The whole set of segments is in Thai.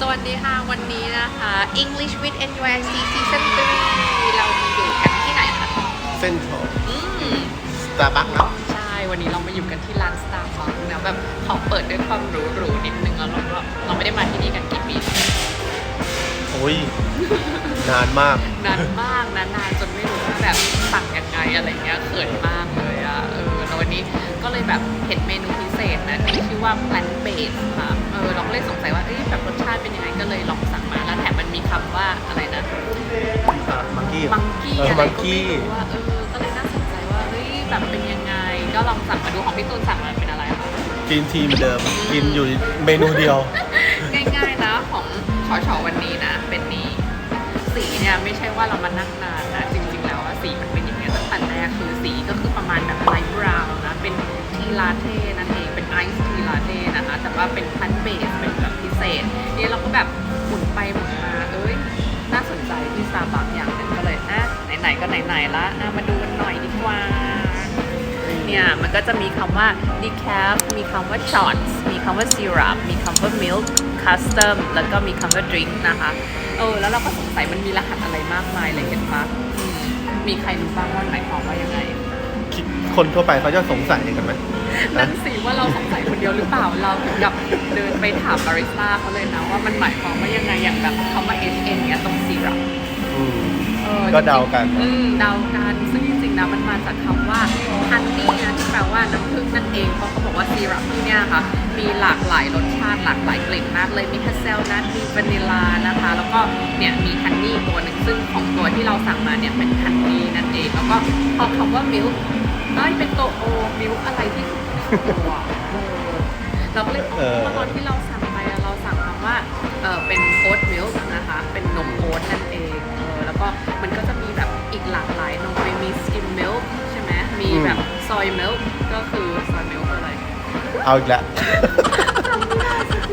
สวัสดีค่ะ วันนี้นะคะ English with NYC Season 3 เรามาอยู่กันที่ไหนคะเส้นทรัลอืมสตาร์บัคนะใช่ วันนี้เรามาอยู่กันที่ร้าน Starbucks นะแบบขอเปิดด้วยความหรูๆนิดนึงแล้วเราก็เราไม่ได้มาที่นี่กันกี่ปีโอ้ย นานมาก นานมากนะนานจนไม่รู้ว่าแบบสั่งยังไงอะไรเงี้ยเขินมากเลยอะเออแล้ววันนี้ก็เลยแบบเห็นเมนูพิเศษนะที่ชื่อว่า plant based ค่ะเออเราก็เลยสง กี้มังกี้เอออะไรมังก็กี้ไม่รู้ว่าเออก็เลยน่าสนใจว่าเฮ้ยแบบเป็นยังไง ก็ลองสั่งมาดูของพี่ตูนสั่งมาเป็นอะไรคะ กินทีเหมือนเดิม กินอยู่เมนูเดียว ง่ายๆนะของชอชอวันนี้นะ เป็นนี้สีเนี่ยไม่ใช่ว่าเรามานั่งนานนะจริงๆแล้วอะสีมันเป็นอย่างเงี้ยตั้งแต่แรกคือสีก็คือประมาณแบบไลท์บราวน์นะ เป็นทีลาเต้นั่นเองเป็นไอซ์ทีลาเต้นะคะ แต่ว่าเป็นพันเบสเป็นแบบพิเศษนี่เราก็แบบ ไหนๆก็ไหนๆละอะมาดูกันหน่อยดีกว่า เนี่ย มันก็จะมีคำว่า decaf มีคำว่า shots มีคำว่า syrup มีคำว่า milk custom แล้วก็มีคำว่า drink นะคะ เออ แล้วเราก็สงสัยมันมีรหัสอะไรมากมายเลยเห็นปะอืมมีใครรู้บ้างว่าหมายความว่ายังไง คิดคนทั่วไปเขาจะสงสัยกันไหมนั่นสิว่าเราสงสัยคนเดียวหรือเปล่าเราถึงกับเดินไปถามบาริสต้าเขาเลยนะว่ามันหมายความว่ายังไงอย่างแบบคำว่า H N เนี่ยตรง syrup อืม ออก็เดากัน อืมเดากันซึ่งจริงๆนะมันมาจากคำว่า honey นะที่แปลว่าน้ำผึ้งนั่นเองเพราะเขาบอกว่าซีรัปที่เนี่ยค่ะ มีหลากหลายรสชาติหลากหลายกลิ่นมากเลยมีฮัสเซลนัทมีวานิลานะคะ แล้วก็เนี่ยมีฮันนี่ตัวหนึ่งซึ่งของตัวที่เราสั่งมาเนี่ยเป็นฮันนี่นั่นเองแล้วก็พอคำว่ามิลค์เอ้ยเป็นตัวโอมิลค์อะไรที่ตัวเออเราก็เลยอ๋เอออตอนที่เราสั่งไปอะเราสั่งคำว่าเออเป็น มมีแบบซอยมิลค์ก็คือซอยมิลค์คืออะไรเอาอีกแล้ว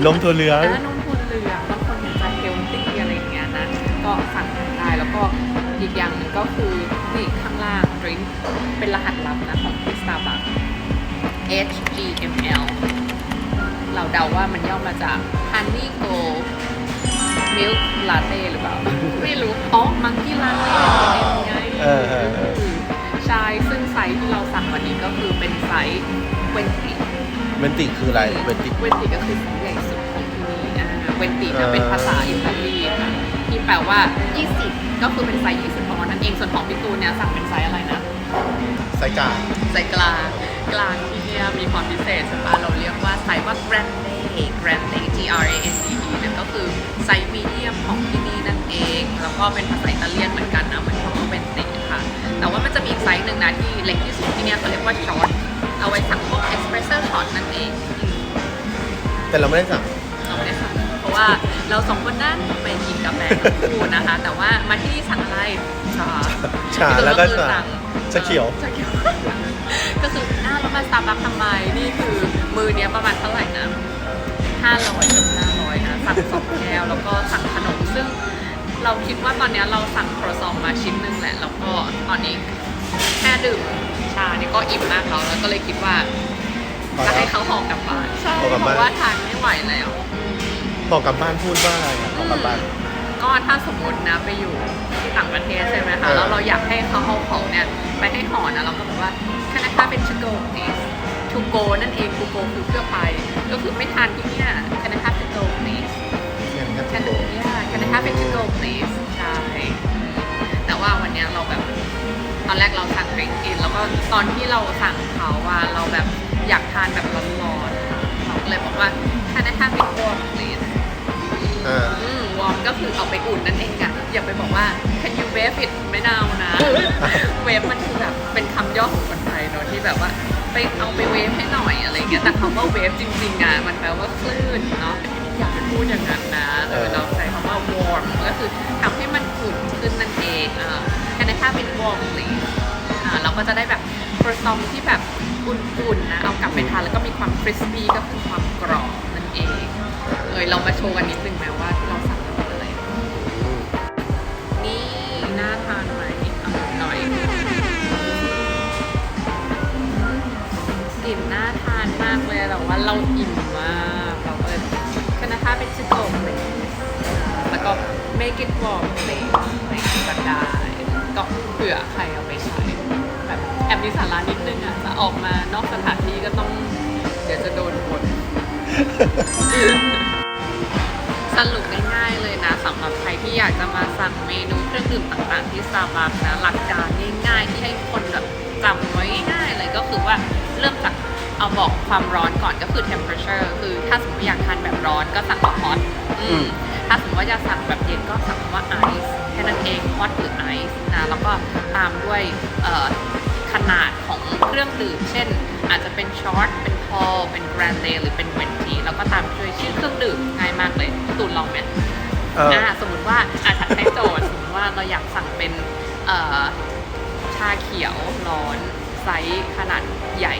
นมถั่วเหลืองอ่านมถั่วเหลืองบางคนอยากจะเฮลตี้อะไรอย่างเงี้ยนะ ก็สั่งได้ แล้วก็อีกอย่างหนึ่งก็คือนี่ข้างล่างดริงเป็นรหัสลับนะของที่ Starbucks HGML เราเดาว่ามันย่อมาจาก Honey Gold Milk Latte หรือเปล่า ไม่รู้ อ๋อ Monkey Latte เป็นไง เออเออเออ ใช่ ซึ่ง ไซส์ที่เราสั่งวันนี้ก็คือเป็นไซส์เวนติเวนติคืออะไรเวนติเวนติก็คือไซส์ใหญ่สุดของที่นี่อ่าเวนติจะเออเป็นภาษาอิตาลีค่ะที่แปลว่า 20 ก็คือเป็นไซส์20ของมันนั่นเองส่วนของพี่ตูนเนี่ยสั่งเป็นไซส์อะไรนะไซกาไซส์กลางกลางที่เนี่ยมีความพิเศษใช่ปะเราเรียกว่าไซส์ว่า grande grande G R A N D E นั่นก็คือไซส์มีเดียมของที่นี่นั่นเอง แล้วก็เป็นภาษาอิตาเลียนเหมือนกันนะเหมือน คำว่าเวนติค่ะ แต่ว่ามันจะมีอีกไซส์หนึ่งนะที่เล็กที่สุดที่เนี่ยเขาเรียกว่าช็อตเอาไว้สั่งพวก espresso shot นั่นเองอืมแต่เราไม่ได้สั่ง เราไม่ได้สั่งเพราะว่าเราสองคนนั่นไปกินกาแฟทั้งคู่นะคะ แต่ว่ามาที่นี่สั่งอะไรชาชาแล้วก็คือชาสั่งชาเขียวชาเขียว ก็คืออ้าวแล้วมาสตาร์บัคทำไมนี่คือมือเนี้ยประมาณเท่าไหร่นะ500เกือบ500นะสั่งสองแก้วแล้วก็สั่งขนมซึ่ง เราคิดว่าตอนเนี้ยเราสั่งครัวซองมาชิ้นหนึ่งแหละ แล้วก็ตอนนี้แค่ดื่มชานี่ก็อิ่มมากแล้วแล้วก็เลยคิดว่าจะให้เขาห่อกลับบ้านใช่ห่อกลับเพบ้าน ราะว่าทานไม่ไหวแล้วพอกลับบ้านพูดว่าอะไรอะพอกลับบ้าน ก็ถ้าสมมตินะไปอยู่ที่ต่างประเทศใช่ไหมเอคะอแล้วเราอยากให้เขาเอาของเนี่ยไปให้ห่อนะเราก็แบบว่าคณะเป็น to go please to go นั่นเอง to go คือเพื่อไป ก็คือไม่ทานที่เนี่ยคณะ to go please อย่างนี้คณะเนี่ย คณะเป็น to go please ใช่แต่ว่าวันเนี้ยเราแบบตอนแรกเราสั่งดริงกิน แล้วก็ตอนที่เราสั่งเขาว่าเราแบบอยากทานแบบร้อนๆค่ะเราก็เลยบอกว่าคณะเป็น warm please อ่าอืมวอร์มก็คือเอาไปอุ่นนั่นเองอะอย่าไปบอกว่า can you wave it ไม่นาวนะ เวฟมันคือแบบเป็นคำย่อของคนไทยเนอะที่แบบว่า ไปเอาไปเวฟให้หน่อยอะไรเงี้ยแต่คำว่าเวฟจริงๆอะมันแปลว่าคลื่นเนาะ อย่าไปพูดอย่างนั้นนะเออเราใช้คำว่า warm ก็คือทำให้มันอุ่นขึ้นนั่นเองอ่าแค่ในถ้าเป็น warm please อ่าเราก็จะได้แบบครัวซองที่แบบอุ่นๆนะเอากลับไปทานแล้วก็มีความคริสปี้ก็คือความกรอบนั่นเองเอยเรามาโชว์กันนิดนึงไหมว่าเราสั่งกันอะไรนี่น่าทานไหมเอาหน่อยกลิ่นน่าทานมากเลยแต่ว่าเราอิ่ม มากเราก็เลยคณะเป็นชิโกะเลย make it warm please อะไรอย่างงี้ก็ได้ก็เผื่อใครเอาไปใช้แบบแอบมีสาระนิดนึงอะจะออกมานอกสถานที่ก็ต้อง เดี๋ยวจะโดนบ่นสรุปง่ายๆเลยนะสำหรับใครที่อยากจะมาสั่งเมนูเครื่องดื่มต่างๆที่ Starbucks นะหลักการง่ายๆที่ให้คนแบบจำไว้ง่ายๆเลยก็คือว่าเริ่มจาก เอาบอกความร้อนก่อนก็คือ temperature คือถ้าสมมติอยากทานแบบร้อนก็สั่งว่า hot อือืมมถ้าสมมติว่าจะสั่งแบบเย็นก็สั่งว่า ice แค่นั้นเอง hot หรือ ice นะแล้วก็ตามด้วยเอ่อขนาดของเครื่องดื่ม เช่น อาจจะเป็นช็อตเป็นพอเป็นแกรนเดหรือเป็นเวนทีแล้วก็ตามด้วยชื่อเครื่องดื่มง่ายมากเลยพี่ตูนลองไหมเอออ่าสมมติว่าอาจจะให้โจทย์สมมติว่าเราอยากสั่งเป็นเอ่อชาเขียวร้อนไซส์ขนาดใหญ่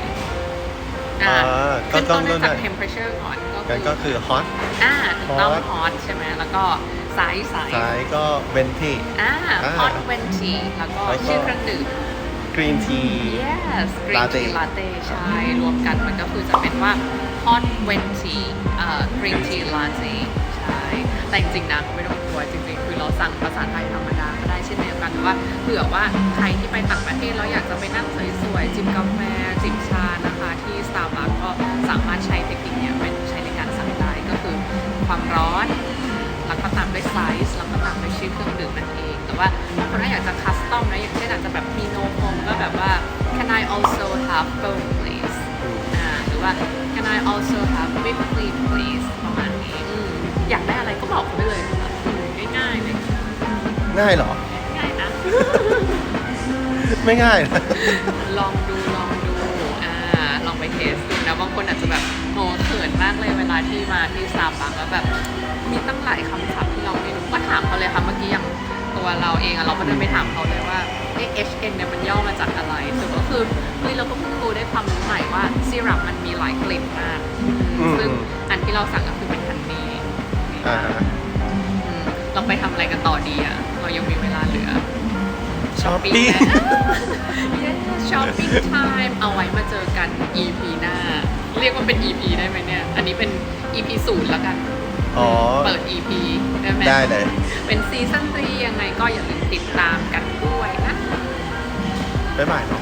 อ่าอ่าก็ขึ้นต้ต้อนงด้วยจากด้วย temperature ก่อนก็กันคืก็อคือ hot อ่าถูกต้อง hot hot ใช่ไหมแล้วก็ไซส์ไซส์ซ้ายก็ venti อ่า อ่า hot venti แล้วก็แล้วก็ ชื่อเครื่องดื่ม green tea yes green Latte tea latte ใช่ รวมกันมันก็คือจะเป็นว่า hot venti เอ่อ green tea latte ใช่ แต่จริงๆนะไม่ต้องกลัวจริง ๆ คือเราสั่งภาษาไทยธรรมดาก็ได้เช่นเดียวกันแต่ว่าเผื่อว่าใครที่ไปต่างประเทศแล้วอยากจะไปนั่งสวยๆจิบกาแฟจิบชานะคะที่ Starbucks ก็สามารถใช้เทคนิคเนี้ยเป็นใช้ในการสั่งได้ก็คือความร้อนแล้วก็ตามด้วยไซส์แล้วก็ตามด้วยชื่อเครื่องดื่มนั่นเอง แต่ว่าบางคนอยากจะคัสตอมนะอย่างเช่นอาจจะแบบมีโนโฟมก็แบบว่า can I also have foam please อ่าหรือว่า can I also have whipped cream please ประมาณ อืมอยากได้อะไรก็บอกเขาได้เลยค่ะอืมง่ายๆเลยง่ายเหรอ ง่ายนะ ไม่ง่ายนะลองดูลองดูอ่าลองไปเทสดูนะบางคนอาจจะแบบโหเขินมากเลยเวลาที่มาที่ซาบักแล้วแบบมีตั้งหลายคำศัพท์ที่เราไม่รู้ก็ถามเขาเลยค่ะเมื่อกี้อย่างตัวเราเองอะเราก็เดินไปถามเขาเลยว่าเอ๊ะ HN เนี่ยมันย่อมาจากอะไรแต่ก็คือเฮ้ยเราก็เพิ่งรู้ได้ความรู้ใหม่ว่าซีรัปมันมีหลายกลิ่นมากอืมอืมซึ่งอันที่เราสั่งก็คือเป็นฮันนี่ อ่าอืมเราไปทำอะไรกันต่อดีอะเรายังมีเวลาเหลือ ช้อปปิ้ปี้ง ช้อปปิ้งไทม์เอาไว้มาเจอกัน EP หน้า เรียกว่าเป็น EP ได้ไหมเนี่ย อันนี้เป็น EP ศูนย์แล้วกัน อ๋อ เปิด EP ได้ไหมได้เลย เป็นซีซั่น3ยังไงก็อย่าลืมติดตามกันด้วยนะ บ๊ายบายเนาะ